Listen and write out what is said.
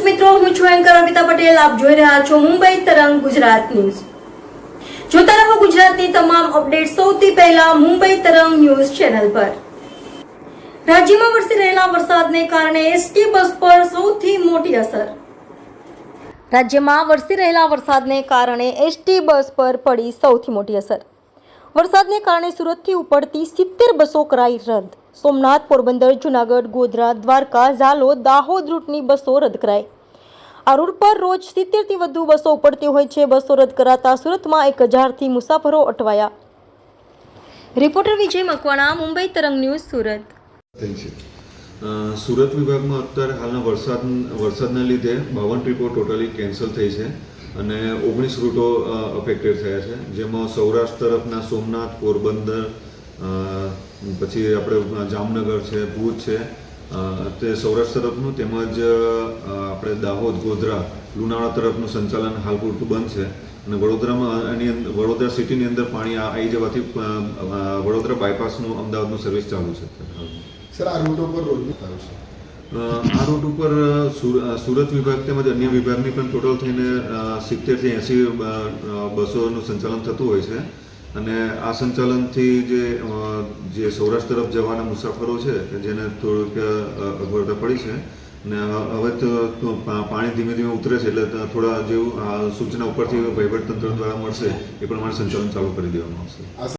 મિત્રો, હું છું એન્કર અમિતા પટેલ. આપ જોઈ રહ્યા છો મુંબઈ તરંગ ગુજરાત ન્યૂઝ. જોતા રહો ગુજરાતની તમામ અપડેટ સૌથી પહેલા મુંબઈ તરંગ ન્યૂઝ ચેનલ પર. રાજ્યમાં વરસી રહેલા વરસાદને કારણે એસટી બસ પર સૌથી મોટી અસર. રાજ્યમાં વરસી રહેલા વરસાદને કારણે એસટી બસ પર પડી સૌથી મોટી અસર. વરસાદને કારણે સુરતથી ઉપડતી સિત્તેર બસો કરાઈ રદ. સોમનાથ, પોરબંદર, જુનાગઢ, ગોધરા, દ્વારકા ઝાલોદ દાહોદ રૂટની બસો રદ કરાઈ. આ રૂટ પર રોજ સિત્તેરથી વધુ બસો ઉપડતી હોય છે. બસો રદ કરાતા સુરતમાં એક હજારથી મુસાફરો અટવાયા. Reporter Vijay Makwana, Mumbai Tarang news, Surat. Surat વિભાગમાં અત્યારે હાલના વરસાદ, વરસાદના લીધે બાવન ટ્રીપો ટોટલી કેન્સલ થઈ છે. અને ઓગણીસ રૂટો અફેક્ટેડ થયા છે. જેમાં સૌરાષ્ટ્ર તરફના સોમનાથ, પોરબંદર પછી આપણે જામનગર છે, ભુજ છે. તે સૌરાષ્ટ્ર તરફનું તેમજ આપણે દાહોદ, ગોધરા, લુણાવાડા તરફનું સંચાલન હાલ પૂરતું બંધ છે. અને વડોદરામાં એની વડોદરા સિટીની અંદર પાણી આવી જવાથી વડોદરા બાયપાસનું અમદાવાદનું સર્વિસ ચાલુ છે. સર, આ રૂટો ઉપર રોજનું થાય છે આ રૂટ ઉપર સુરત વિભાગ તેમજ અન્ય વિભાગની પણ ટોટલ થઈને સિત્તેરથી એંસી બસોનું સંચાલન થતું હોય છે. અને આ સંચાલનથી જે જે સૌરાષ્ટ્ર તરફ જવાના મુસાફરો છે જેને થોડીક અગવડતા પડી છે, અને હવે તો પાણી ધીમે ધીમે ઉતરે છે, એટલે થોડા જેવું સૂચના ઉપરથી વહીવટતંત્ર દ્વારા મળશે, એ પ્રમાણે સંચાલન ચાલુ કરી દેવામાં આવશે.